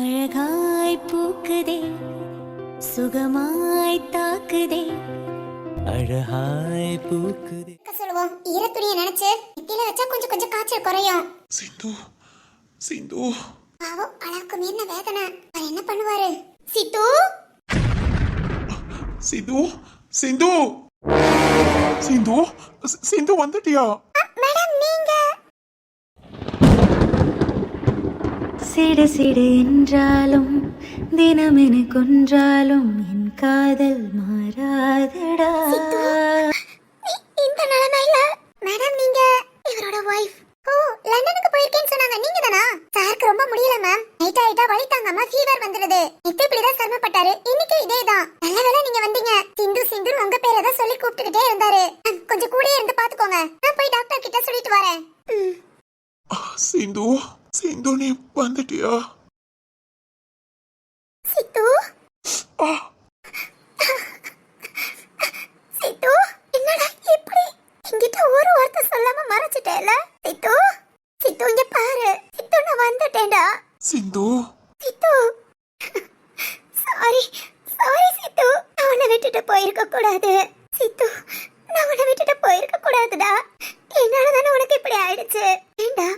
அழகாய் பூக்குதே சுகமாய் தாக்குதே. அழகாய் பூக்குதே. சொல்லுவோம் ஈர துணியை நினைச்சு நெத்தியில வச்சா கொஞ்சம் கொஞ்சம் காய்ச்சல் குறையும். சிந்து சிந்து. பாவம் அளவுக்கு மீறின வேதனை. அவர் என்ன பண்ணுவாரு? சித்து? சிந்து சிந்து. சிந்து சிந்து வந்துட்டியா மேடம் நீங்க சிடு சிடு என்றாலும் தினமென கொன்றாலும் என் காதல் மாறாதடா. இந்த நிலைமையில மேடம் நீங்க இவரோட வைஃப் ஓ லண்டனுக்கு போயிருக்கேன்னு சொன்னாங்க. நீங்க தானா? சாருக்கு ரொம்ப முடியல மேம் நைட் ஆயிட்டா வலி தாங்காம ஃபீவர் வந்துடுது நித்தியப்படி தான் சிரமப்பட்டாரு. இன்னைக்கு இதேதான் நல்ல வேளை நீங்க வந்தீங்க சிந்து சிந்து உங்க பேரை தான் சொல்லி கூப்பிட்டுக்கிட்டே இருந்தாரு மேம், கொஞ்சம் கூடயே இருந்து பாத்துக்கோங்க நான் போய் டாக்டர் கிட்ட சொல்லிட்டு வரேன் ம். சிந்து சிந்து நீ வந்துட்டியா சித்து ஆ சித்து என்னடா இப்படி என்கிட்ட ஒரு வார்த்தை சொல்லாம மறைச்சிட்டேல சித்து சித்து இங்க பாரு சித்து நான் வந்துட்டேன்டா சிந்து சித்து சாரி சாரி சித்து நான் உன்னை விட்டுட்டு போயிருக்க கூடாது சித்து நான் உன்னை விட்டுட்டு போயிருக்க கூடாதுடா என்னால தானே உனக்கு இப்படி ஆயிடுச்சு ஏண்டா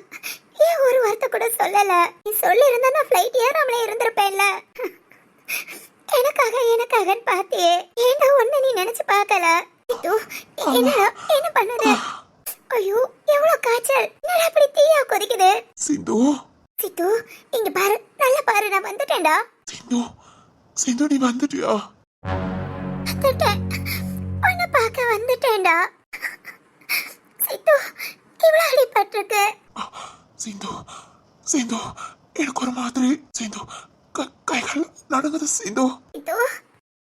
ஏன் ஒரு வார்த்தை கூட சொல்லல நீ சொல்லி இருந்தா நான் ஃப்ளைட் ஏறாமலே இருந்திருப்பேன்ல? எனக்காக எனக்காகன்னு பாத்தியே. ஏண்டா ஒண்ணு நீ நினைச்சு பார்க்கல? என்னடா என்ன பண்ணுது ஐயோ எவ்வளவு காய்ச்சல். என்னடா இப்படி தீயா கொதிக்குது? சிந்து. சித்து இங்க பாரு நல்லா பாரு நான் வந்துட்டேன்டா. சிந்து சிந்து நீ வந்துட்டியா? வந்துட்டேன். உன்னை பார்க்க வந்துட்டேன்டா. சித்து இவ்வளோ அடிபட்டிருக்கு. சிந்து சிந்து எனக்கு ஒரு மாதிரி சிந்து. க- கைகள் நடுங்குது சிந்து.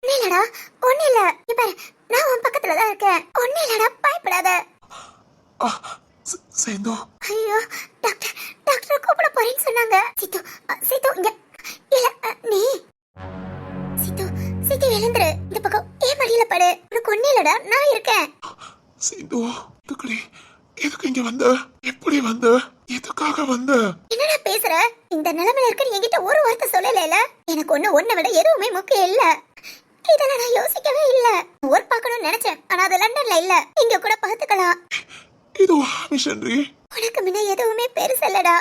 ஒன்னும் இல்லடா ஒன்னும் இல்ல. பாரு நான் உன் பக்கத்துல தான் இருக்கேன். ஒன்னும் இல்லடா பயப்படாத. சிந்து. ஐயோ டாக்டர் டாக்டர் கூப்பிட போறேன்னு சொன்னாங்க. சித்து சித்து இங்க. இல்ல நீ. சித்து சித்து எழுந்துரு. இந்த பக்கம் ஏன் மடியில படு? உனக்கு ஒன்னும் இல்லடா நான் இருக்கேன். சிந்து இதுக்குள்ளே எதுக்கு இங்க வந்த எதுக்காக வந்த என்னடா பேசுற இந்த நிலைமையில இருக்க நீ என்கிட்ட ஒரு வார்த்தை சொல்லல எனக்கு ஒண்ணு ஒண்ணை விட எதுவுமே முக்கியம் இல்ல இதெல்லாம் நான் யோசிக்கவே இல்ல ஒர்க் பார்க்கணும்னு நினைச்சேன் ஆனா அது லண்டன்ல இல்ல இங்க கூட பாத்துக்கலாம் இது மிஷனரி உனக்கு முன்ன எதுவுமே பெருசல்லடா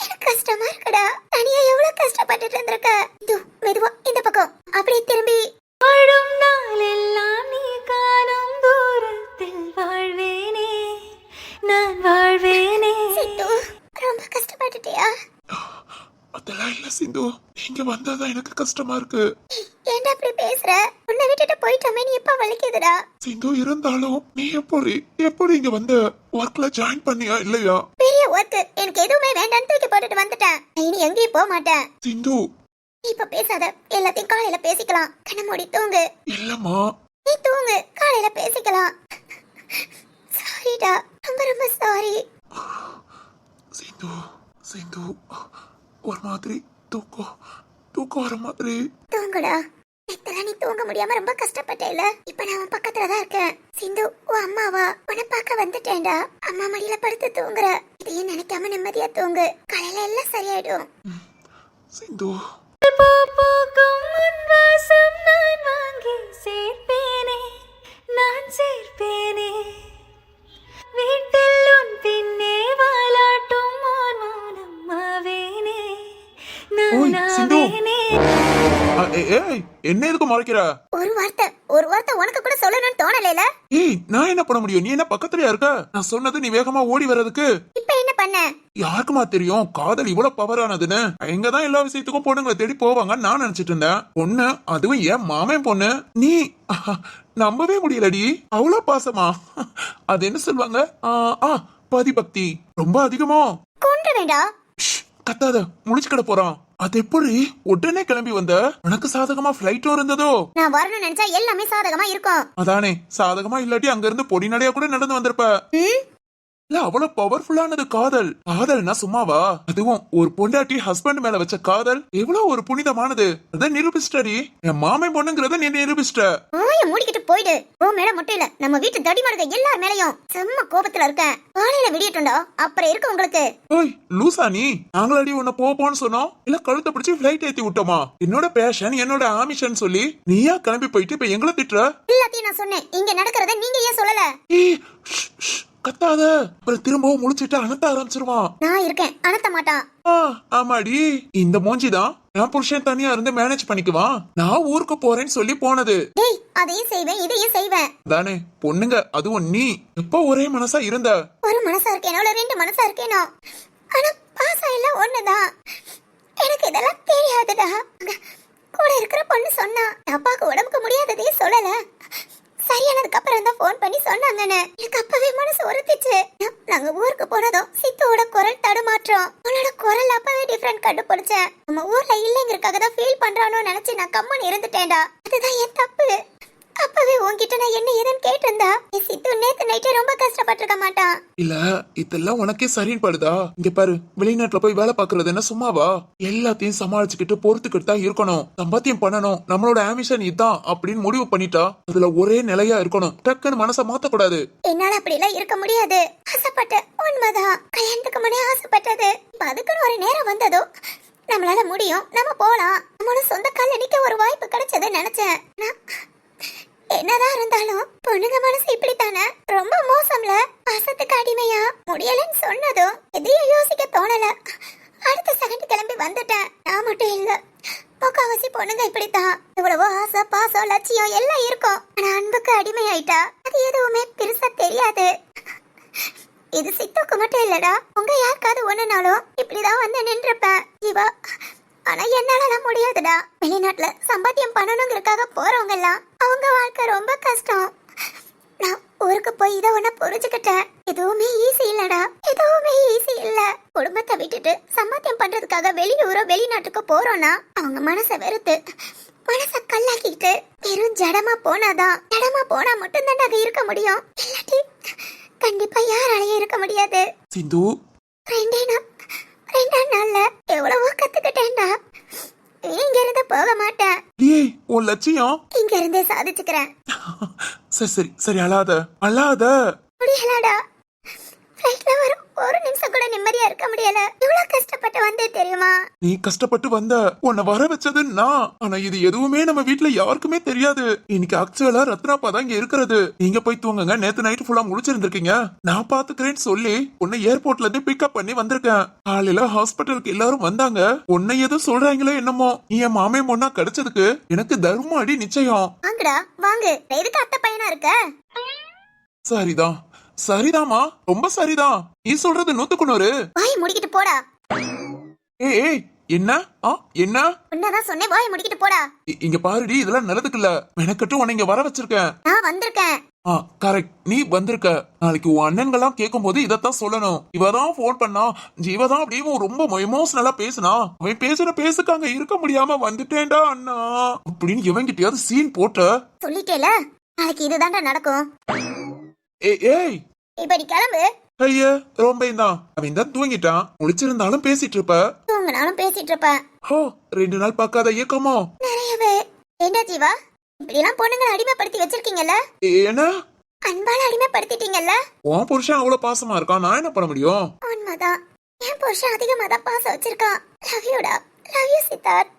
எனக்கு கஷ்டமா இருக்குடா தனியா எவ்வளவு கஷ்டப்பட்டுட்டு இருந்திருக்க இது மெதுவா இந்த பக்கம் அப்படியே திரும்பி வாழும் நாளெல்லாம் நீ காணும் தூரத்தில் வாழ்வேனே நான் வாழ்வேனே சித்து ரொம்ப கஷ்டப்பட்டுட்டியா அதெல்லாம் இல்ல சிந்து. நீங்க வந்ததான் எனக்கு கஷ்டமா இருக்கு. ஏன்டா அப்படி பேசுற? உன்னை விட்டுட்டு போயிட்டோமே நீ எப்ப வலிக்குதுடா? சிந்து இருந்தாலும் நீ எப்படி எப்படி இங்க வந்த? ஒர்க்ல ஜாயின் பண்ணியா இல்லையா? பெரிய ஒர்க் எனக்கு எதுவுமே வேண்டாம்னு தூக்கி போட்டுட்டு வந்துட்டேன். நான் இனி எங்கேயும் போக மாட்டேன். சிந்து. இப்ப பேசாத எல்லாத்தையும் காலையில பேசிக்கலாம். கண்ண மூடி தூங்கு. இல்லம்மா. நீ தூங்கு காலையில பேசிக்கலாம். சாரிடா ரொம்ப ரொம்ப சாரி சிந்து சிந்து. ஒரு மாதிரி தூக்கம். தூக்கம் வர மாதிரி. தூங்குடா. நேத்தெல்லாம் நீ தூங்க முடியாம ரொம்ப கஷ்டப்பட்டேல இப்ப நான் உன் பக்கத்துல தான் இருக்கேன். சிந்து உன் அம்மாவா? உன்னை பார்க்க வந்துட்டேன்டா. அம்மா மடியில படுத்து தூங்குற. இதையும் நினைக்காம நிம்மதியா தூங்கு. காலையில எல்லாம் சரியாயிடும். சிந்து. பூ பூக்கும் உன் வாசம் நான் வாங்கி சேர்ப்பேனே. நான் சேர்ப்பேனே என்ன எதுக்கு மறைக்கிற? ஒரு வார்த்தை ஒரு வார்த்தை உனக்கு கூட சொல்லணும்னு தோணலைல? ஏய் நான் என்ன பண்ண முடியும்? நீ என்ன பக்கத்துலயா இருக்க? நான் சொன்னது நீ வேகமா ஓடி வர்றதுக்கு. இப்ப என்ன பண்ண? யாருக்குமா தெரியும்? காதல் இவ்வளவு பவரானதுன்னு எங்கதான் எல்லா விஷயத்துக்கும் பொண்ணுங்களை தேடி போவாங்கன்னு நான் நினைச்சிட்டு இருந்தேன். பொண்ணு அதுவும் ஏன் மாமன் பொண்ணு. நீ நம்பவே முடியலடி. அவ்வளவு பாசமா? அது என்ன சொல்லுவாங்க? ஆ, பதிபக்தி. ரொம்ப அதிகமோ? கொன்று வேண்டாம் ஷ், கத்தாத. முடிச்சுக்கிட போறான். அது எப்படி? உடனே கிளம்பி வந்த? உனக்கு சாதகமா பிளைட்டும் இருந்ததோ? நான் வரணும்னு நினைச்சா எல்லாமே சாதகமா இருக்கும். அதானே சாதகமா இல்லாட்டி அங்க இருந்து பொடி நடையா கூட நடந்து வந்திருப்ப. இல்ல அவ்வளவு பவர்ஃபுல்லானது காதல். காதல்னா சும்மாவா? அதுவும் ஒரு பொண்டாட்டி ஹஸ்பண்ட் மேல வச்ச காதல். எவ்வளவு ஒரு புனிதமானது. அத நிரூபிச்சிட்டடி. என் மாமன் பொண்ணுங்கிறத நீ நிரூபிச்சிட்ட. ஓய மூடிக்கிட்டு போயிடு. ஓ மேல மட்டும் இல்ல நம்ம வீட்டு தடிமாடுக எல்லார் மேலயும் செம்ம கோபத்துல இருக்கேன். காலையில விடியட்டும்டா அப்புறம் இருக்கு உங்களுக்கு. ஓய் லூசா நீ. நாங்களடி உன்னை போ போன்னு சொன்னோம். இல்ல கழுத்தை பிடிச்சி ஃபிளைட் ஏத்தி விட்டோமா? என்னோட பேஷன் என்னோட ஆமிஷன் சொல்லி நீயா கிளம்பி போயிட்டு இப்ப எங்களை திட்டுற? எல்லாத்தையும் நான் சொன்னேன். இங்க நடக்கிறத நீங்க ஏன் சொல்லல? கத்தாத அப்புறம் திரும்பவும் முழிச்சிட்டு அனத்த ஆரம்பிச்சிருவான் நான் இருக்கேன். அனத்த மாட்டான் ஆ, ஆமாடி. இந்த மூஞ்சிதான். என் புருஷன் தனியா இருந்து மேனேஜ் பண்ணிக்குவான் நான் ஊருக்கு போறேன்னு சொல்லி போனது. அதையும் செய்வேன் இதையும் செய்வேன். தானே பொண்ணுங்க அதுவும் நீ. எப்ப ஒரே மனசா இருந்த? ஒரு மனசா இருக்கேனோ? இல்ல ரெண்டு மனசா இருக்கேனோ? ஆனா பாசம் எல்லாம் ஒண்ணுதான். எனக்கு இதெல்லாம் தெரியாதுடா. கூட இருக்கிற பொண்ணு சொன்னா அப்பாவுக்கு உடம்புக்கு முடியாததே சொல்லல. சரியானதுக்கு அப்புறம் தான் ஃபோன் பண்ணி சொன்னாங்கன்னு. எனக்கு அப்பவே மனசு உறுத்திச்சு. நாங்க ஊருக்கு போனதும் சித்துவோட குரல் தடுமாற்றம். உன்னோட குரல் அப்பவே டிஃபரெண்ட் கண்டுபிடிச்சேன். நம்ம ஊர்ல இல்லைங்கிறதுக்காக தான் ஃபீல் பண்றானோ நினைச்சு நான் கம்மன் இருந்துட்டேன்டா. அதுதான் என் தப்பு. அப்பவே உன்கிட்ட நான் என்ன ஏதுன்னு கேட்டிருந்தா? சித்து நேத்து நைட்டே ரொம்ப கஷ்டப்பட்டிருக்க மாட்டான். இல்ல இதெல்லாம் உனக்கே சரின்னு படுதா? இங்க பாரு வெளிநாட்டுல போய் வேலை பாக்குறது என்ன சும்மாவா? எல்லாத்தையும் சமாளிச்சுக்கிட்டு பொறுத்துக்கிட்டு தான் இருக்கணும். சம்பாத்தியம் பண்ணணும். நம்மளோட ஆமிஷன் இதான் அப்படின்னு முடிவு பண்ணிட்டா அதுல ஒரே நிலையா இருக்கணும். டக்குன்னு மனசை மாத்தக்கூடாது. என்னால அப்படிலாம் இருக்க முடியாது. ஆசைப்பட்ட உண்மைதான். கல்யாணத்துக்கு முன்னே ஆசைப்பட்டது. அதுக்குன்னு ஒரு நேரம் வந்ததோ நம்மளால முடியும். நம்ம போலாம். நம்மளோட சொந்த கால்ல நிக்க ஒரு வாய்ப்பு கிடைச்சது நினைச்சேன். நான் என்னதான் இருந்தாலும் பொண்ணுங்க மனசு இப்படித்தானே? ரொம்ப மோசம்ல. பாசத்துக்கு அடிமையா? முடியலன்னு சொன்னதும் எதையும் யோசிக்க தோணல. அடுத்த செகண்ட் கிளம்பி வந்துட்டேன். நான் மட்டும் இல்ல. முக்காவாசி பொண்ணுங்க இப்படித்தான். இவ்வளவோ ஆசை பாசம் லட்சியம் எல்லாம் இருக்கும். ஆனா அன்புக்கு அடிமை ஆயிட்டா அது எதுவுமே பெருசா தெரியாது. இது சித்துக்கு மட்டும் இல்லடா. உங்க யாருக்காவது ஒண்ணுனாலும் இப்படிதான் வந்து நின்றுப்பேன். இவா ஆனா என்னாலலாம் முடியாதுடா. வெளிநாட்டுல சம்பாத்தியம் பண்ணணுங்கிறதுக்காக போறவங்க எல்லாம் அவங்க வாழ்க்கை ரொம்ப கஷ்டம். நான் ஊருக்கு போய் இதை ஒண்ணு புரிஞ்சுக்கிட்டேன். எதுவுமே ஈஸி இல்லடா. எதுவுமே ஈஸி இல்ல. குடும்பத்தை விட்டுட்டு சம்பாத்தியம் பண்றதுக்காக வெளியூரோ வெளிநாட்டுக்கு போறோம்னா அவங்க மனசை வெறுத்து மனச கல்லாக்கிட்டு வெறும் ஜடமா போனாதான் ஜடமா போனா மட்டும் தான் இருக்க முடியும். இல்லாட்டி கண்டிப்பா யாராலையும் இருக்க முடியாது. சிந்து. ரெண்டே நாள் ரெண்டா நாள்ல எவ்வளவோ கத்துக்கிட்டேன்டா. இங்க இருந்து போக மாட்டேன். ஏய் உன் லட்சியம்? இங்க இருந்தே சாதிச்சுக்கிறேன். சரி சரி சரி அழாத அழாத. முடியலடா. ஃப்ளைட்ல ஒரு ஒரு நிமிஷம் கூட நிம்மதியா இருக்க முடியல. இவ்வளவு கஷ்டப்பட்டு வந்தே தெரியுமா? நீ கஷ்டப்பட்டு வந்த உன்னை வர வச்சது நான். ஆனா இது எதுவுமே நம்ம வீட்ல யாருக்குமே தெரியாது. இன்னைக்கு ஆக்சுவலா ரத்னாப்பா தான் இங்க இருக்கிறது. நீங்க போய் தூங்குங்க. நேத்து நைட் ஃபுல்லா முழிச்சிருந்திருக்கீங்க. நான் பாத்துக்கிறேன்னு சொல்லி உன்னை ஏர்போர்ட்ல இருந்து பிக்கப் பண்ணி வந்திருக்கேன். காலையில ஹாஸ்பிட்டலுக்கு எல்லாரும் வந்தாங்க. உன்னை எதுவும் சொல்றாங்களோ என்னமோ. நீ என் மாமே பொண்ணா கிடைச்சதுக்கு எனக்கு தர்ம அடி நிச்சயம். வாங்கடா வாங்கு. எதுக்கு அத்தை பையனா இருக்க? சரிதான். சரிதாமா ரொம்ப சரிதான் நீ சொல்றது நூத்துக்கு நூறு. வாய் முடிக்கிட்டு போடா. ஏய் ஏய் என்ன? ஆ என்ன? உன்னதான் சொன்னேன் வாய் முடிக்கிட்டு போடா. இ- இங்க பாருடி இதெல்லாம் நல்லதுக்கு இல்ல மெனக்கட்டு உன்னை இங்க வர வச்சிருக்கேன். நான் வந்திருக்கேன். ஆ கரெக்ட் நீ வந்திருக்க. நாளைக்கு உன் அண்ணன்கள்லாம் கேட்கும் போது இதத்தான் சொல்லணும். இவதான் ஃபோன் பண்ணா. ஜீவதான் அப்படியே ரொம்ப எமோஷனலா பேசுனா. அவன் பேசுற பேசுக்கு அங்க இருக்க முடியாம வந்துட்டேன்டா அண்ணா. அப்படின்னு இவங்கிட்டயாவது சீன் போட்ட. சொல்லிட்டேல? நாளைக்கு இதுதான்டா நடக்கும். ஏய் ஏய் இப்ப நீ கிளம்பு. ஐய ரொம்ப தான் அவன் தான் தூங்கிட்டான். முழிச்சிருந்தாலும் பேசிட்டு இருப்ப. தூங்கினாலும் பேசிட்டு இருப்பேன் ஹோ ரெண்டு நாள் பார்க்காத இயக்கமோ? நிறையவே. என்ன ஜீவா? இப்படிலாம் பொண்ணுங்களை அடிமைப்படுத்தி வச்சிருக்கீங்கல்ல? ஏ, என்ன? அன்பால அடிமைப்படுத்திட்டீங்கல்ல? உன் புருஷன் அவ்வளவு பாசமா இருக்கான். நான் என்ன பண்ண முடியும்? உண்மைதான். என் புருஷன் அதிகமா தான் பாசம் வச்சிருக்கான். லவ் யூடா? லவ் யூ சித்தார்த்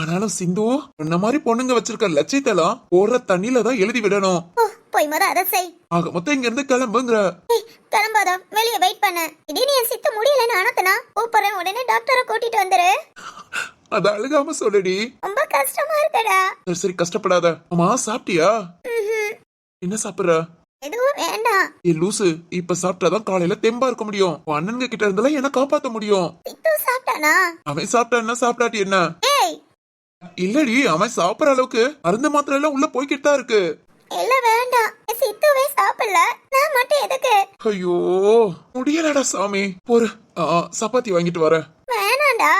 ஆனாலும் சிந்து இந்த மாதிரி பொண்ணுங்க வச்சிருக்க லட்சியத்தெல்லாம் போற தண்ணியில தான் எழுதி விடணும். போய் முத அதை செய். ஆக மொத்தம் இங்க இருந்து கிளம்புங்கிற. கிளம்பாத வெளியே வெயிட் பண்ண. திடீர்னு என் சித்து முடியலன்னு அனத்தனா கூப்பிடுறேன் உடனே டாக்டரை கூட்டிட்டு வந்துரு. அத அழுகாம சொல்லுடி. ரொம்ப கஷ்டமா இருக்குடா. சரி சரி கஷ்டப்படாத. அம்மா சாப்பிட்டியா. என்ன சாப்பிடுற? எதுவும் வேண்டாம். ஏ லூசு இப்ப சாப்பிட்டாதான் காலையில தெம்பா இருக்க முடியும். உன் அண்ணன்க கிட்ட இருந்தாலும் என்ன காப்பாத்த முடியும். சாப்பிட்டானா? அவன் சாப்பிட்டா என்ன சாப்பிட்டாட்டி என்ன? இல்லடி அவன் சாப்பிடுற அளவுக்கு மருந்து மாத்திரை எல்லாம் உள்ள போய்கிட்டு தான் இருக்கு. இல்ல வேண்டாம். சித்துவே சாப்பிடல. நான் மட்டும் எதுக்கு? ஐயோ முடியலடா சாமி. ஒரு சப்பாத்தி வாங்கிட்டு வரேன். வேணாண்டா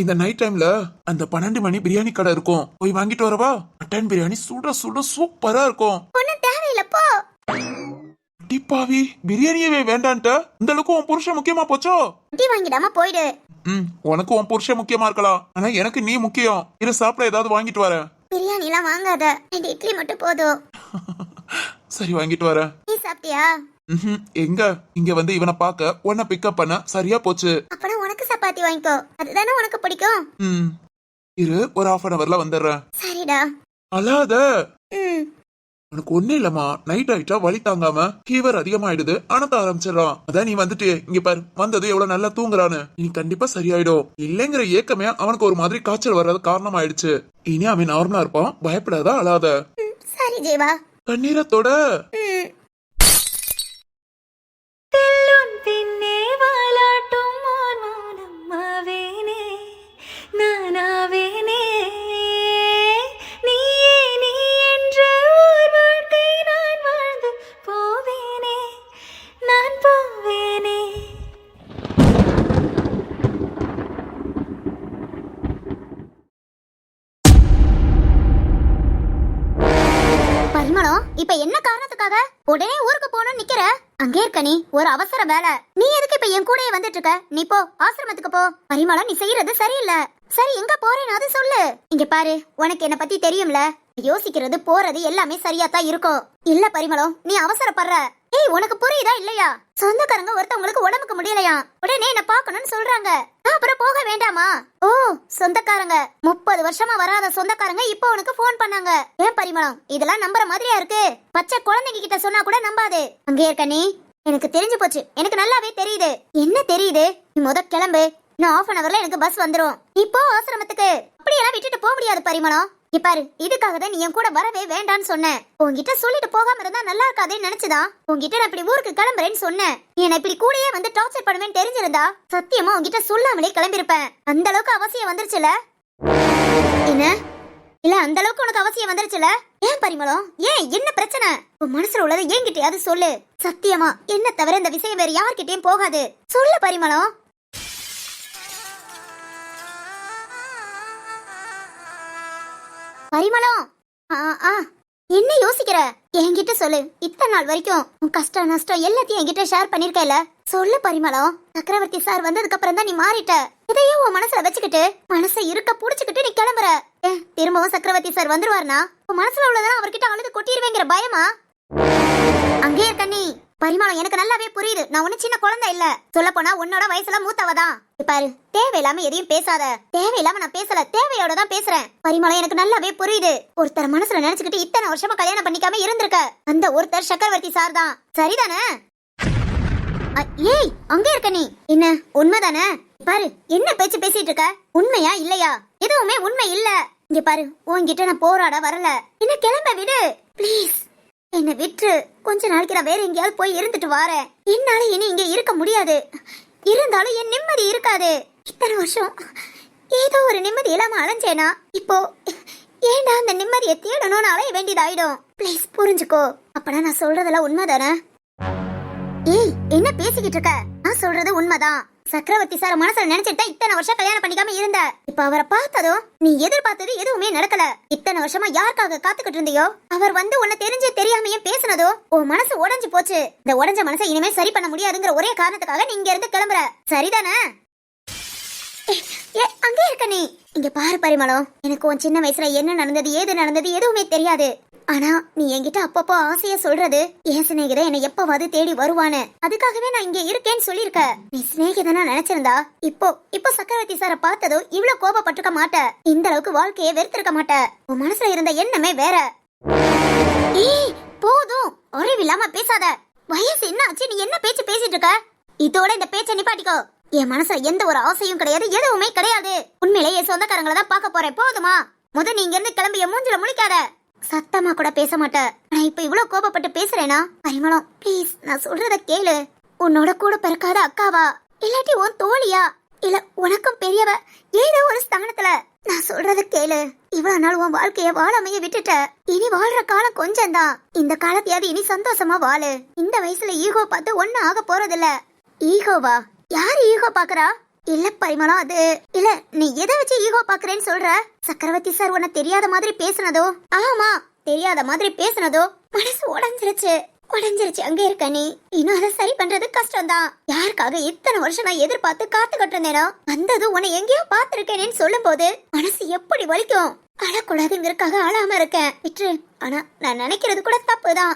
இந்த நைட் டைம்ல அந்த பன்னெண்டு மணி பிரியாணி கடை இருக்கும். போய் வாங்கிட்டு வரவா? மட்டன் பிரியாணி சுட சுட சூப்பரா இருக்கும். ஒன்னும் தேவையில்ல போ. அடிப்பாவி பிரியாணியவே வேண்டான்ட்ட? இந்த அளவுக்கு உன் புருஷன் முக்கியமா போச்சோ? டீ வாங்கிடாம போயிடு. ம் உனக்கு உன் புருஷன் முக்கியமா இருக்கலாம் ஆனா எனக்கு நீ முக்கியம். இரு சாப்பிட ஏதாவது வாங்கிட்டு வரேன். பிரியாணி எல்லாம் வாங்காத. ரெண்டு இட்லி மட்டும் போதும். சரி வாங்கிட்டு வரேன். நீ சாப்பிட்டியா? ம்ஹும். எங்க? இங்க வந்து இவனை பார்க்க உன்னை பிக்கப் பண்ண சரியா போச்சு. அப்பனா உனக்கு சப்பாத்தி வாங்கிக்கோ. அதுதானே உனக்கு பிடிக்கும்? ம். இரு ஒரு half அன் அவர்ல வந்துடுறேன். சரிடா. அழாத. ம். உனக்கு ஒண்ணு இல்லம்மா. நைட் ஆயிட்டா வலி தாங்காம ஃபீவர் அதிகமாயிடுது. அனத்த ஆரம்பிச்சிடறான். அதான் நீ வந்துட்டு இங்க பாரு. வந்தது எவ்வளவு நல்லா தூங்குறான்னு. இனி கண்டிப்பா சரியாயிடும். இல்லைங்கிற ஏக்கமே அவனுக்கு ஒரு மாதிரி காய்ச்சல் வர்றது காரணம் ஆயிடுச்சு இனி அவன் நார்மலா இருப்பான். பயப்படாத அழாத. ம், சரி ஜீவா. கண்ணீரத்தோட அங்கே ஒரு அவசர வேலை. நீ எதுக்கு இப்ப என் கூடயே வந்துட்டு இருக்க நீ போ ஆசிரமத்துக்கு போ. பரிமளம் நீ செய்யறது சரியில்லை. சரி எங்க போறேன்னு அது சொல்லு. இங்க பாரு உனக்கு என்ன பத்தி தெரியும்ல? யோசிக்கிறது போறது எல்லாமே சரியா தான் இருக்கும். இல்ல பரிமளம் நீ அவசரப்படுற. ஏய் உனக்கு புரியுதா இல்லையா? சொந்தக்காரங்க ஒருத்தவங்களுக்கு உடம்புக்கு முடியலையா? உடனே என்ன பாக்கணும்னு சொல்றாங்க. அப்புறம் போக வேண்டாமா? ஓ சொந்தக்காரங்க. முப்பது வருஷமா வராத சொந்தக்காரங்க இப்போ உனக்கு போன் பண்ணாங்க. ஏன் பரிமளம் இதெல்லாம் நம்புற மாதிரியா இருக்கு? பச்சை குழந்தைங்க கிட்ட சொன்னா கூட நம்பாது. அங்கே இருக்க நீ எனக்கு தெரிஞ்சு போச்சு. எனக்கு நல்லாவே தெரியுது. என்ன தெரியுது? நீ முத கிளம்பு. இன்னும் ஆஃப் அன் அவர்ல எனக்கு பஸ் வந்துரும். இப்போ ஆசிரமத்துக்கு அப்படியெல்லாம் விட்டுட்டு போக முடியாது பரிமளம். இங்க பாரு இதுக்காக தான் நீ என் கூட வரவே வேண்டான்னு சொன்னேன் உன்கிட்ட சொல்லிட்டு போகாம இருந்தா நல்லா இருக்காதேன்னு நினைச்சுதான். உன்கிட்ட நான் இப்படி ஊருக்கு கிளம்புறேன்னு சொன்னேன். நீ என்ன இப்படி கூடயே வந்து டார்ச்சர் பண்ணுவேன்னு தெரிஞ்சிருந்தா சத்தியமா உன்கிட்ட சொல்லாமலே கிளம்பியிருப்பேன் அந்த அளவுக்கு அவசியம் வந்துருச்சுல? என்ன? இல்ல அந்த அளவுக்கு உனக்கு அவசியம் வந்துருச்சுல? ஏன் பரிமளம்? ஏன்? என்ன பிரச்சனை? உன் மனசுல உள்ளதை என்கிட்டயாவது சொல்லு. சத்தியமா என்ன தவிர இந்த விஷயம் வேற யார்கிட்டயும் போகாது. சொல்லு பரிமளம். பரிமளம். ஆ ஆ. என்ன யோசிக்கிற? என்கிட்ட சொல்லு. இத்தனை நாள் வரைக்கும் உன் கஷ்டம் நஷ்டம் எல்லாத்தையும் என்கிட்ட ஷேர் பண்ணிருக்கல சொல்லு பரிமளம். சக்கரவர்த்தி சார் வந்ததுக்கு அப்புறம் தான் நீ மாறிட்ட. இதையே உன் மனசுல வச்சுக்கிட்டு மனசை இருக்க புடிச்சுக்கிட்டு நீ கிளம்புற. ஏ, திரும்பவும் சக்கரவர்த்தி சார் வந்துருவாருனா உன் மனசுல உள்ளதெல்லாம் அவர்கிட்ட அழுது கொட்டிடுவேங்கிற பயமா? அங்கே இருக்க நீ. பரிமாணம் எனக்கு நல்லாவே புரியுது. நான் ஒண்ணு சின்ன குழந்தை இல்ல. சொல்ல போனா உன்னோட வயசுல மூத்தவதான் பாரு தேவையில்லாம எதையும் பேசாத. தேவையில்லாம நான் பேசல தேவையோட தான் பேசுறேன். பரிமளம் எனக்கு நல்லாவே புரியுது. ஒருத்தர் மனசுல நினைச்சுக்கிட்டு இத்தனை வருஷமா கல்யாணம் பண்ணிக்காம இருந்திருக்க. அந்த ஒருத்தர் சக்கரவர்த்தி சார் தான். சரிதானே? ஏய் அங்க இருக்க நீ. என்ன உண்மைதானே? பாரு என்ன பேச்சு பேசிட்டு இருக்க? உண்மையா இல்லையா? எதுவுமே உண்மை இல்ல. இங்க பாரு உன்கிட்ட நான் போராட வரல. என்ன கிளம்ப விடு. ப்ளீஸ் என்ன விட்டு கொஞ்ச நாளைக்கு நான் வேற எங்கேயாவது போய் இருந்துட்டு வாரேன். என்னால இனி இங்க இருக்க முடியாது. இருந்தாலும் என் நிம்மதி இருக்காது. இத்தனை வருஷம் ஏதோ ஒரு நிம்மதி இல்லாம அலைஞ்சேனா? இப்போ ஏண்டா அந்த நிம்மதியை தேடணும்னு அலைய வேண்டியதாயிடும்? ப்ளீஸ் புரிஞ்சுக்கோ. அப்பனா நான் சொல்றதெல்லாம் உண்மைதானே? ஏய் என்ன பேசிக்கிட்டு இருக்க? நான் சொல்றது உண்மைதான். சக்கரவர்த்தி சார் மனசுல நினைச்சிட்டா இத்தனை வருஷம் கல்யாணம் பண்ணிக்காம இருந்த. இப்ப அவரை பார்த்ததும் நீ எதிர்பார்த்தது எதுவுமே நடக்கல. இத்தனை வருஷமா யாருக்காக காத்துக்கிட்டு இருந்தியோ? அவர் வந்து உன்னை தெரிஞ்சே தெரியாமையே பேசினதோ உன் மனசு உடஞ்சு போச்சு. இந்த உடஞ்ச மனசை இனிமே சரி பண்ண முடியாதுங்கிற ஒரே காரணத்துக்காக நீ இங்க இருந்து கிளம்புற. சரிதானே? ஏ அங்கே இருக்க நீ. இங்க பாரு பரிமளம். எனக்கு உன் சின்ன வயசுல என்ன நடந்தது ஏது நடந்தது எதுவுமே தெரியாது. ஆனா நீ என்கிட்ட அப்பப்போ ஆசைய சொல்றது. என் சிநேகித என்னை எப்பவாது தேடி வருவானு அதுக்காகவே நான் இங்க இருக்கேன்னு சொல்லிருக்க நீ சிநேகிதனா நினைச்சிருந்தா? இப்போ இப்போ சக்கரவர்த்தி சார பார்த்ததும் இவ்வளவு கோபப்பட்டிருக்க மாட்ட. இந்த அளவுக்கு வாழ்க்கையை வெறுத்திருக்க மாட்ட. உன் மனசுல இருந்த எண்ணமே வேற. ஏய் போதும். அறிவில்லாம பேசாத. வயசு என்ன ஆச்சு? நீ என்ன பேச்சு பேசிட்டு இருக்க? இதோட இந்த பேச்சை நிப்பாட்டிக்கோ. என் மனசுல எந்த ஒரு ஆசையும் கிடையாது எதுவுமே கிடையாது. உண்மையிலே என் தான் பார்க்க போறேன். போதுமா? முத நீங்க இருந்து கிளம்பிய மூஞ்சில முழிக்காத. சத்தமா கூட பேச மாட்டேன் நான் இப்ப இவ்வளவு கோபப்பட்டு பேசுறேனா? பரிமளம் ப்ளீஸ் நான் சொல்றத கேளு. உன்னோட கூட பிறக்காத அக்காவா? இல்லாட்டி உன் தோழியா? இல்ல உனக்கும் பெரியவ ஏதோ ஒரு ஸ்தானத்துல? நான் சொல்றத கேளு. இவ்வளவு நாள் உன் வாழ்க்கைய வாழாமைய விட்டுட்ட. இனி வாழ்ற காலம் கொஞ்சம் தான் இந்த காலத்தையாவது இனி சந்தோஷமா வாழு. இந்த வயசுல ஈகோ பார்த்து ஒன்னும் ஆக போறதில்ல. ஈகோவா? யார் ஈகோ பாக்குறா இல்ல பரிமளம் அது. இல்ல நீ எதை வச்சு ஈகோ பாக்குறேன்னு சொல்ற? சக்கரவர்த்தி சார் உன்னை தெரியாத மாதிரி பேசுனதோ? ஆமா தெரியாத மாதிரி பேசுனதோ? மனசு உடஞ்சிருச்சு. உடஞ்சிருச்சு. அங்க இருக்க நீ. இன்னும் அதை சரி பண்றது கஷ்டம்தான். யாருக்காக இத்தனை வருஷம் நான் எதிர்பார்த்து காத்துக்கிட்டு இருந்தேனோ? வந்தது உன்னை எங்கேயோ பார்த்திருக்கேனேன்னு சொல்லும் போது மனசு எப்படி வலிக்கும்? அழக்கூடாதுங்கிறதுக்காக அழாம இருக்கேன். விற்று ஆனா நான் நினைக்கிறது கூட தப்பு தான்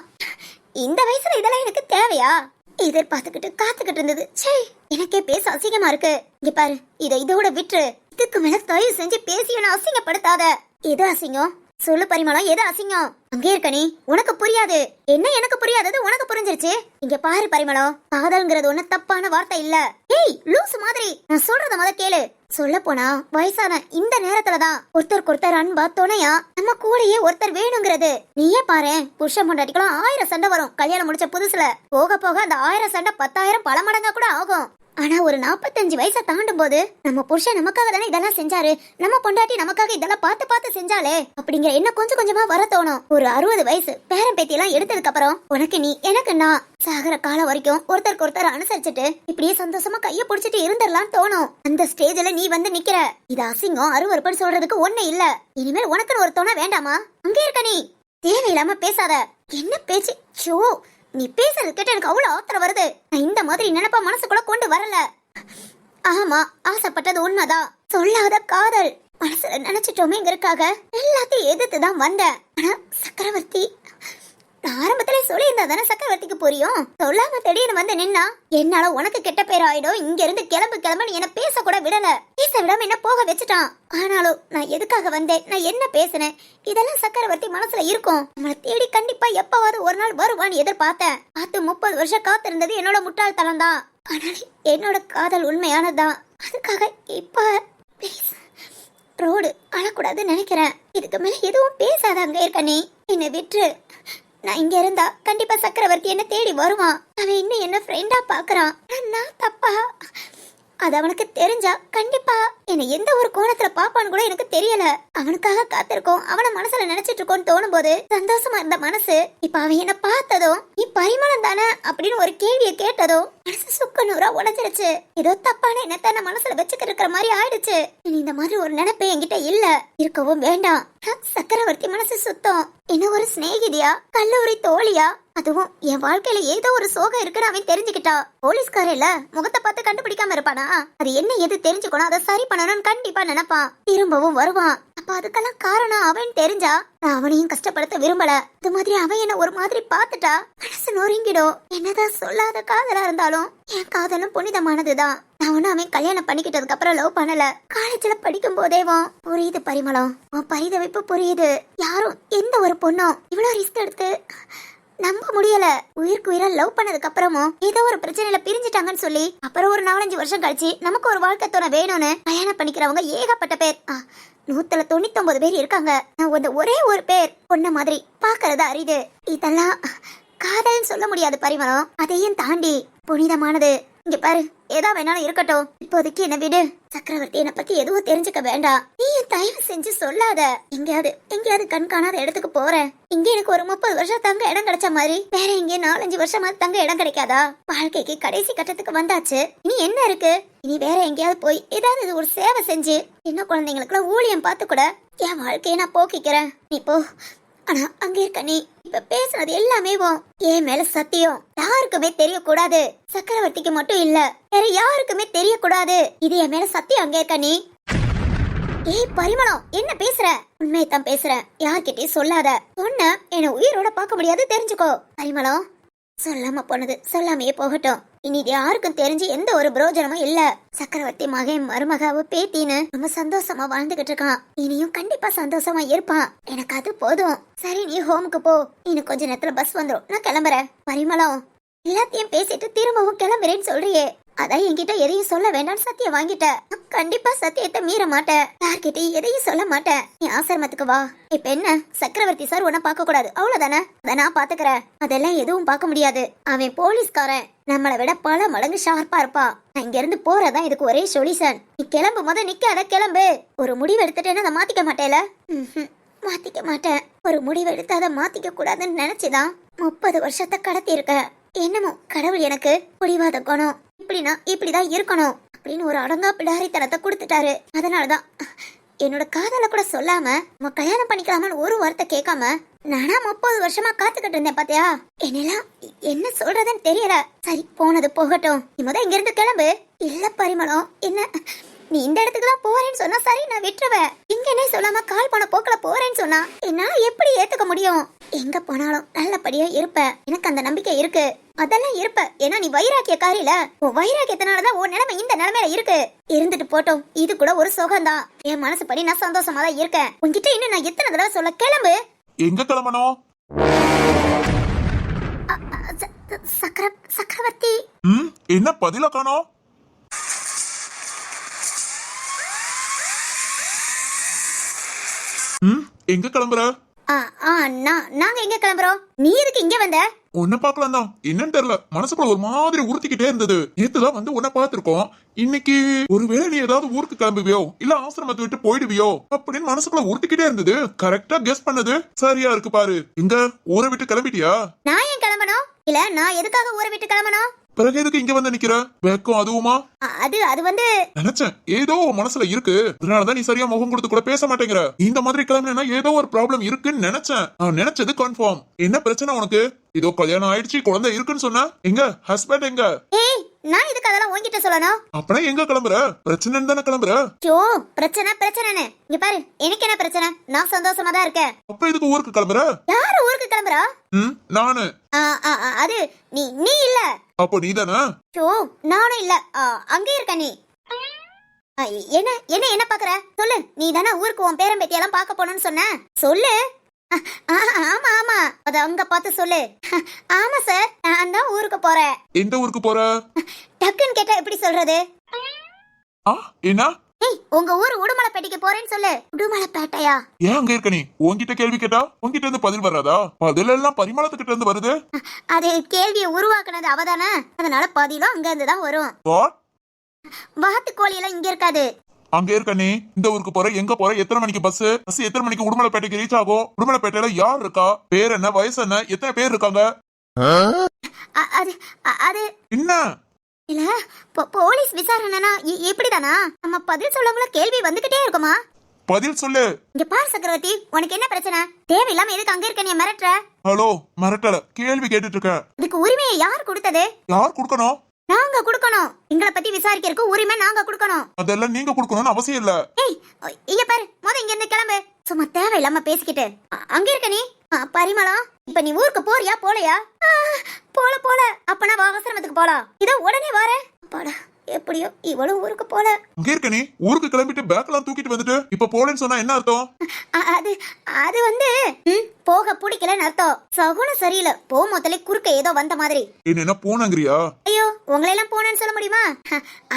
இந்த வயசுல இதெல்லாம் எனக்கு தேவையா? எதிர்பார்த்துக்கிட்டு காத்துக்கிட்டு இருந்தது. சே எனக்கே பேச அசிங்கமா இருக்கு. இங்க பாரு இதை இதோட விட்டுரு. இதுக்கு மேல தயவு செஞ்சு பேசி என்ன அசிங்கப்படுத்தாத. எது அசிங்கம்? சொல்லு பரிமளம் எது அசிங்கம்? அங்கே இருக்க நீ. உனக்கு புரியாது. என்ன எனக்கு புரியாதது உனக்கு புரிஞ்சிருச்சு? இங்க பாரு பரிமளம் காதல்ங்கிறது ஒண்ணு தப்பான வார்த்தை இல்ல. ஏய் லூஸ் மாதிரி. நான் சொல்றத முத கேளு. சொல்ல போனா வயசான இந்த நேரத்துல தான் ஒருத்தருக்கு ஒருத்தர் அன்பா துணையா நம்ம கூடயே ஒருத்தர் வேணுங்கிறது. நீயே பாரு புருஷன் பொண்டாட்டிக்கலாம் ஆயிரம் சண்டை வரும். கல்யாணம் முடிச்ச புதுசுல. போக போக அந்த ஆயிரம் சண்டை பத்தாயிரம் பல மடங்கா கூட ஆகும். ஆனா ஒரு நாற்பத்தஞ்சு வயசை தாண்டும் போது நம்ம புருஷன் நமக்காக தானே இதெல்லாம் செஞ்சாரு? நம்ம பொண்டாட்டி நமக்காக இதெல்லாம் பார்த்து பார்த்து செஞ்சாலே அப்படிங்கிற என்ன கொஞ்சம் கொஞ்சமா வர தோணும். ஒரு அறுபது வயசு பேரன் பேத்தி எல்லாம் எடுத்ததுக்கு அப்புறம் உனக்கு நீ எனக்கு நான் சாகர காலம் வரைக்கும் ஒருத்தருக்கு ஒருத்தர் அனுசரிச்சுட்டு இப்படியே சந்தோஷமா கைய புடிச்சிட்டு இருந்துடலாம் தோணும். அந்த ஸ்டேஜ்ல நீ வந்து நிக்கிற. இது அசிங்கம் அருவருப்புன்னு சொல்றதுக்கு ஒண்ணு இல்ல. இனிமேல் உனக்குன்னு ஒரு துணை வேண்டாமா? அங்கே இருக்க நீ. தேவையில்லாம பேசாத. என்ன பேச்சு? ஷோ நீ பேசுறது கேட்டு எனக்கு அவ்வளவு ஆத்திரம் வருது. நான் இந்த மாதிரி நினைப்பா மனசுக்குள்ள கொண்டு வரல. ஆமா ஆசைப்பட்டது உண்மைதான். சொல்லாத காதல். மனசுல நினைச்சிட்டோமேங்கிறதுக்காக எல்லாத்தையும் எதிர்த்து தான் வந்தேன். ஆனா சக்கரவர்த்தி ஆரம்பத்துல சொல்லியிருந்தா தானே சக்கரவர்த்திக்கு புரியும்? சொல்லாம திடீர்னு வந்து நின்னா என்னால உனக்கு கெட்ட பேர் ஆயிடும். இங்க இருந்து கிளம்பு கிளம்பு என்ன பேச கூட விடல. பேச விடாம என்ன போக வச்சுட்டான். ஆனாலும் நான் எதுக்காக வந்தேன்? நான் என்ன பேசினேன்? இதெல்லாம் சக்கரவர்த்தி மனசுல இருக்கும். நம்மளை தேடி கண்டிப்பா எப்பவாவது ஒரு நாள் வருவான்னு எதிர்பார்த்தேன். பார்த்து முப்பது வருஷம் காத்திருந்தது என்னோட முட்டாள்தனம் தான். ஆனால் என்னோட காதல் உண்மையானதுதான். அதுக்காக இப்ப ப்ளீஸ் ரோடு அழக்கூடாதுன்னு நினைக்கிறேன். இதுக்கு மேல எதுவும் பேசாத அங்க இருக்க நீ. என்னை விட்டுரு. நான் இங்க இருந்தா கண்டிப்பா சக்கரவர்த்தி என்ன தேடி வருவான். அவன் இன்னும் என்ன ஃப்ரெண்டா பாக்குறான் நான் தப்பா? அது அவனுக்கு தெரிஞ்சா கண்டிப்பா. என்னை எந்த ஒரு கோணத்துல பாப்பான்னு கூட எனக்கு தெரியல. அவனுக்காக காத்திருக்கோம். அவன மனசுல நினைச்சிட்டு இருக்கோம்னு தோணும் போது சந்தோஷமா இருந்த மனசு. இப்ப அவன் என்ன பார்த்ததும் நீ பரிமளம் தானே? அப்படின்னு ஒரு கேள்வியை கேட்டதும் மனசு சுக்கு நூறா உடைஞ்சிருச்சு. ஏதோ தப்பான எண்ணத்தை நான் மனசுல வச்சுக்கிட்டு இருக்கிற மாதிரி ஆயிடுச்சு. இனி இந்த மாதிரி ஒரு நினைப்பே என்கிட்ட இல்ல. இருக்கவும் வேண்டாம். சக்கரவர்த்தி மனசு சுத்தம். என்ன ஒரு சிநேகிதியா? கல்லூரி தோழியா? அதுவும் என் வாழ்க்கையில ஏதோ ஒரு சோகம் இருக்குன்னு அவன் தெரிஞ்சுக்கிட்டா. போலீஸ்கார இல்ல முகத்தை பார்த்து கண்டுபிடிக்காம இருப்பானா? அது என்ன எது தெரிஞ்சுக்கணும் அதை சரி பண்ணணும்னு கண்டிப்பா நினைப்பான். திரும்பவும் வருவான். அப்ப அதுக்கெல்லாம் காரணம் அவன் தெரிஞ்சா? நான் அவனையும் கஷ்டப்படுத்த விரும்பல. இது மாதிரி அவன் என்ன ஒரு மாதிரி பார்த்துட்டா மனசு நொறுங்கிடும். என்னதான் சொல்லாத காதலா இருந்தாலும் என் காதலும் புனிதமானதுதான். நான் ஒன்னும் அவன் கல்யாணம் பண்ணிக்கிட்டதுக்கு அப்புறம் லவ் பண்ணல. காலேஜ்ல படிக்கும் போதேவும் புரியுது பரிமளம் உன் பரிதவிப்பு புரியுது. யாரும் எந்த ஒரு பொண்ணும் இவ்வளவு ரிஸ்க் எடுத்து நம்ப முடியல. உயிருக்கு உயிரா லவ் பண்ணதுக்கு அப்புறமும் ஏதோ ஒரு பிரச்சனையில பிரிஞ்சிட்டாங்கன்னு சொல்லி அப்புறம் ஒரு நாலஞ்சு வருஷம் கழிச்சு நமக்கு ஒரு வாழ்க்கை துணை வேணும்னு கல்யாணம் பண்ணிக்கிறவங்க ஏகப்பட்ட பேர். நூத்துல தொண்ணூத்தொன்பது பேர் இருக்காங்க. நான் ஒரே ஒரு பேர் பொண்ண மாதிரி பாக்குறது அரிது. இதெல்லாம் காதல்னு சொல்ல முடியாது பரிமளம் அதையும் தாண்டி புனிதமானது இங்க பாரு ஏதா வேணாலும் இருக்கட்டும். இப்போதைக்கு என்ன விடு. சக்கரவர்த்தி என்ன பத்தி எதுவும் தெரிஞ்சுக்க வேண்டாம். நீ தயவு செஞ்சு சொல்லாத. எங்கேயாவது எங்கேயாவது கண் காணாத இடத்துக்கு போறேன். இங்க எனக்கு ஒரு முப்பது வருஷம் தங்க இடம் கிடைச்ச மாதிரி. வேற எங்கே நாலஞ்சு வருஷமா தங்க இடம் கிடைக்காதா? வாழ்க்கைக்கு கடைசி கட்டத்துக்கு வந்தாச்சு. இனி என்ன இருக்கு? இனி வேற எங்கேயாவது போய் ஏதாவது இது ஒரு சேவை செஞ்சு. சின்ன குழந்தைங்களுக்குலாம் ஊழியம் பார்த்து கூட என் வாழ்க்கையை நான் போக்கிக்கிறேன். நீ போ. ஆனா அங்க இருக்க நீ. இப்ப பேசுனது எல்லாமே என் மேல சத்தியம். யாருக்குமே தெரியக்கூடாது. சக்கரவர்த்திக்கு மட்டும் இல்ல. வேற யாருக்குமே தெரியக்கூடாது. இது என் மேல சத்தியம் அங்க இருக்க நீ. ஏய் பரிமளம் என்ன பேசுற? உண்மையை தான் பேசுறேன். யார்கிட்டயும் சொல்லாத. சொன்ன என்ன உயிரோட பார்க்க முடியாது தெரிஞ்சுக்கோ. பரிமளம் சொல்லாம போனது சொல்லாமையே போகட்டும். இனி இது யாருக்கும் தெரிஞ்சு எந்த ஒரு பிரோஜனமும் இல்ல. சக்கரவர்த்தி மகன் மருமகாவ பேத்தின்னு ரொம்ப சந்தோஷமா வாழ்ந்துகிட்டு இருக்கான். இனியும் கண்டிப்பா சந்தோஷமா இருப்பான். எனக்கு அது போதும். சரி நீ ஹோமுக்கு போ. இன்னும் கொஞ்ச நேரத்துல பஸ் வந்துடும் நான் கிளம்புறேன். பரிமளம். எல்லாத்தையும் பேசிட்டு திரும்பவும் கிளம்புறேன்னு சொல்றியே. அதான் என்கிட்ட எதையும் சொல்ல வேண்டாம்னு சத்தியம் வாங்கிட்ட. கண்டிப்பா சத்தியத்தை மீற மாட்டேன். யார்கிட்டயும் எதையும் சொல்ல மாட்டேன். நீ ஆசிரமத்துக்கு வா. இப்ப என்ன? சக்கரவர்த்தி சார் உன்னை பார்க்க கூடாது. அவ்வளவுதானே? அதை நான் பாத்துக்கிறேன். அதெல்லாம் எதுவும் பார்க்க முடியாது. அவன் போலீஸ்காரன். நம்மளை விட பல மடங்கு ஷார்ப்பா இருப்பா. நான் இங்க இருந்து போறதான் இதுக்கு ஒரே சொல்யூஷன் நீ கிளம்பு. முத நிக்காத கிளம்பு. ஒரு முடிவு எடுத்துட்டேன்னா அதை மாத்திக்க மாட்டேல? மாத்திக்க மாட்டேன். ஒரு முடிவு எடுத்து அதை மாத்திக்க கூடாதுன்னு நினைச்சுதான் முப்பது வருஷத்தை கடத்தி இருக்க என்னமோ கடவுள் எனக்கு புடிவாத குணம். இப்படின்னா இப்படிதான் இருக்கணும் அப்படின்னு ஒரு அடங்கா பிடாரித்தனத்தை கொடுத்துட்டாரு. அதனாலதான் என்னோட காதல கூட சொல்லாம நம்ம கல்யாணம் பண்ணிக்கலாமான்னு ஒரு வார்த்தை கேட்காம நானா முப்பது வருஷமா காத்துக்கிட்டு இருந்தேன் பாத்தியா? என்னெல்லாம் என்ன சொல்றதுன்னு தெரியல. சரி போனது போகட்டும். நீ முத இங்க இருந்து கிளம்பு. இல்ல பரிமளம். என்ன? நீ இந்த இடத்துக்கு தான் போறேன்னு சொன்னா சரி நான் விட்டுருவேன். இங்க என்ன சொல்லாம கால் போன போக்குல போறேன்னு சொன்னா என்னால எப்படி ஏத்துக்க முடியும்? எங்க போனாலும் நல்லபடியா இருப்ப. எனக்கு அந்த நம்பிக்கை இருக்கு. அதெல்லாம் இருப்ப. ஏன்னா நீ வைராக்கிய காரில. உன் வைராக்கியத்தினாலதான் உன் நிலைமை இந்த நிலைமையில இருக்கு. இருந்துட்டு போட்டோம். இது கூட ஒரு சுகம்தான். என் மனசு படி நான் சந்தோஷமா தான் இருக்கேன். உன்கிட்ட இன்னும் நான் எத்தனை தடவை சொல்ல கிளம்பு? எங்க கிளம்பணும்? சக்கர சக்கரவர்த்தி. என்ன பதில காணோம்? எங்க கிளம்புற? நாங்க எங்க கிளம்புறோம்? நீ எதுக்கு இங்க வந்த? உன்னை பார்க்கலாம் தான் என்னன்னு தெரியல. மனசுக்குள்ள ஒரு மாதிரி உறுத்திக்கிட்டே இருந்தது. நேத்துதான் வந்து உன்னை பார்த்திருக்கோம். இன்னைக்கு ஒருவேளை நீ ஏதாவது ஊருக்கு கிளம்புவியோ இல்ல ஆசிரமத்தை விட்டு போயிடுவியோ அப்படின்னு மனசுக்குள்ள உறுத்திக்கிட்டே இருந்தது. கரெக்டா கெஸ் பண்ணது. சரியா இருக்கு பாரு. எங்க? ஊரை விட்டு கிளம்பிட்டியா? நான் ஏன் கிளம்பணும்? இல்ல நான் எதுக்காக ஊரை விட்டு கிளம்பணும்? பிறகு எதுக்கு இங்க வந்து நிக்கிற? வெக்கம் அதுவுமா? அது அது வந்து நினைச்சேன். ஏதோ மனசுல இருக்கு. அதனாலதான் நீ சரியா முகம் கொடுத்து கூட பேச மாட்டேங்கிற. இந்த மாதிரி கிளம்பினா ஏதோ ஒரு ப்ராப்ளம் இருக்குன்னு நினைச்சேன். நான் நினைச்சது கன்ஃபார்ம் என்ன பிரச்சனை உனக்கு? இதோ கல்யாணம் ஆயிடுச்சு குழந்தை இருக்குன்னு சொன்ன? எங்க? ஹஸ்பண்ட் எங்க? நான் இதுக்கு அதெல்லாம் உன்கிட்ட சொல்லணும்? அப்பனா எங்க கிளம்புற? பிரச்சனைன்னு தானே கிளம்புற? ஐயோ பிரச்சனை பிரச்சனைன்னு. இங்க பாரு எனக்கு என்ன பிரச்சனை? நான் சந்தோஷமா தான் இருக்கேன். அப்ப இதுக்கு ஊருக்கு கிளம்புற? யாரு ஊருக்கு கிளம்புறா? ம் நானு. அது நீ நீ இல்ல. அப்போ நீ தானே? ஐயோ நானும் இல்ல. அங்கே இருக்க நீ. என்ன என்ன என்ன பாக்குற? சொல்லு. நீ தானே ஊருக்கு உன் பேரன் பேத்தியெல்லாம் பார்க்க போகணும்னு சொன்ன? சொல்லு. ஆமா ஆமா. அத அங்க பார்த்து சொல்லு. ஆமா சார். நான் தான் ஊருக்கு போறேன். எந்த ஊருக்கு போற? டக்குன்னு கேட்டா எப்படி சொல்றது? ஆ என்ன? ஏய் உங்க ஊர் உடுமலைப்பேட்டைக்கு போறேன்னு சொல்லு. உடுமலைப்பேட்டையா? ஏன் அங்க இருக்க நீ? உன்கிட்ட கேள்வி கேட்டா உன்கிட்ட இருந்து பதில் வராதா? பதில் எல்லாம் பரிமாணத்துக்கிட்ட இருந்து வருது. அது கேள்வியை உருவாக்குனது அவதானே. அதனால பதிலும் அங்க இருந்து தான் வரும். வாத்து கோழி எல்லாம் இங்க இருக்காது. அங்க இருக்க நீ. இந்த ஊருக்கு போற எங்க போற எத்தனை மணிக்கு பஸ் பஸ் எத்தனை மணிக்கு உடுமலைப்பேட்டைக்கு ரீச் ஆகும்? உடுமலைப்பேட்டையில யார் இருக்கா? பேர் என்ன வயசு என்ன எத்தனை பேர் இருக்காங்க? என்ன? இல்ல போலீஸ் விசாரணைனா இப்படிதானா நம்ம பதில் சொல்லாமல கேள்வி வந்துகிட்டே இருக்குமா? பதில் சொல்லு. இங்க பாரு சக்கரவர்த்தி உனக்கு என்ன பிரச்சனை? தேவையில்லாம எதுக்கு அங்க இருக்க நீ மிரட்டுற? ஹலோ மிரட்டல. கேள்வி கேட்டுட்டு இருக்கேன் இதுக்கு உரிமையை யார் கொடுத்தது? யார் கொடுக்கணும்? நாங்க கொடுக்கணும். எங்களை பத்தி விசாரிக்கிறதுக்கு உரிமை நாங்க கொடுக்கணும். அதெல்லாம் நீங்க கொடுக்கணும்னு அவசியம் இல்ல. ஏய் இங்க பாரு. முத இங்க இருந்து கிளம்பு. சும்மா தேவையில்லாம பேசிக்கிட்டு. அங்க இருக்க நீ. அ, பரிமளம் இப்ப நீ ஊருக்கு போறியா போலையா? போல போல. அப்பனா வா அவசரமத்துக்கு போலாம். இதோ உடனே வரேன். அப்பாடா எப்படியோ இவ்வளவு ஊருக்கு போல. அங்க இருக்க நீ. ஊருக்கு கிளம்பிட்டு பேக் எல்லாம் தூக்கிட்டு வந்துட்டு இப்ப போலன்னு சொன்னா என்ன அர்த்தம்? அது அது வந்து போக பிடிக்கலன்னு அர்த்தம். சகுனம் சரியில்லை. போ முதல்ல குறுக்க ஏதோ வந்த மாதிரி. என்ன போனங்கிறியா? ஐயோ உங்களை எல்லாம் போனேன்னு சொல்ல முடியுமா?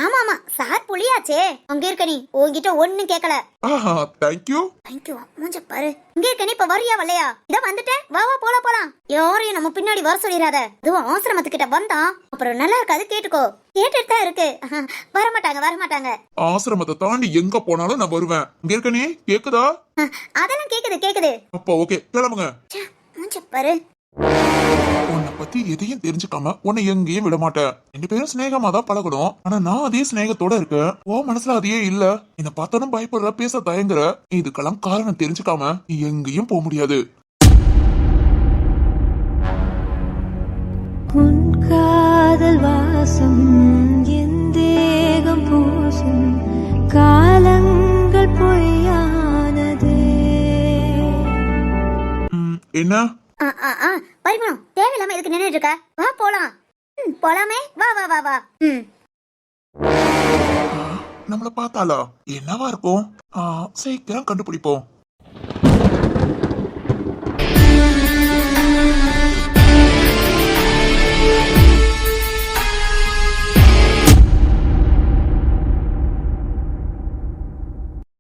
ஆமா ஆமா சார் புளியாச்சே அங்க இருக்க நீ உன்கிட்ட ஒண்ணும் கேட்கல ஆஹா தேங்க்யூ தேங்க்யூ மூஞ்ச பாரு. இங்க இருக்க நீ இப்ப வரியா வரலையா இதோ வந்துட்டேன். வா வா போலாம் போலாம். யாரையும் நம்ம பின்னாடி வர சொல்லிடாத. இதுவும் ஆசிரமத்துக்கிட்ட வந்தான். அப்புறம் நல்லா இருக்காது கேட்டுக்கோ. கேட்டுட்டு தான் இருக்கு. வர மாட்டாங்க வர மாட்டாங்க ஆசிரமத்தை தாண்டி எங்க போனாலும் நான் வருவேன். இங்க இருக்க நீ கேக்குதா? அதெல்லாம் கேக்குது கேக்குது. அப்போ ஓகே கிளம்புங்க. மூஞ்ச பாரு. உன்னை பத்தி எதையும் தெரிஞ்சுக்காம உன்னை எங்கேயும் விட மாட்டேன். ரெண்டு பேரும் சிநேகமா தான் பழகணும். ஆனா நான் அதே சிநேகத்தோட இருக்கேன். உன் மனசுல அதையே இல்ல. என்ன பார்த்தாலும் பயப்படுற பேச தயங்குற. இதுக்கெல்லாம் காரணம் தெரிஞ்சுக்காம நீ எங்கேயும் போக முடியாது. உன் காதல் வாசம் என் தேகம் பூசும். காலங்கள் பொய்யானதே. என்ன? ஆ ஆ ஆ பரிமளம் தேவையில்லாம இதுக்கு நின்றுட்டு இருக்க வா போலாம். ம், போலாமே. வா வா வா வா. ம். நம்மள பார்த்தாளா? என்னவா இருக்கும்? சீக்கிரம் கண்டுபிடிப்போம்.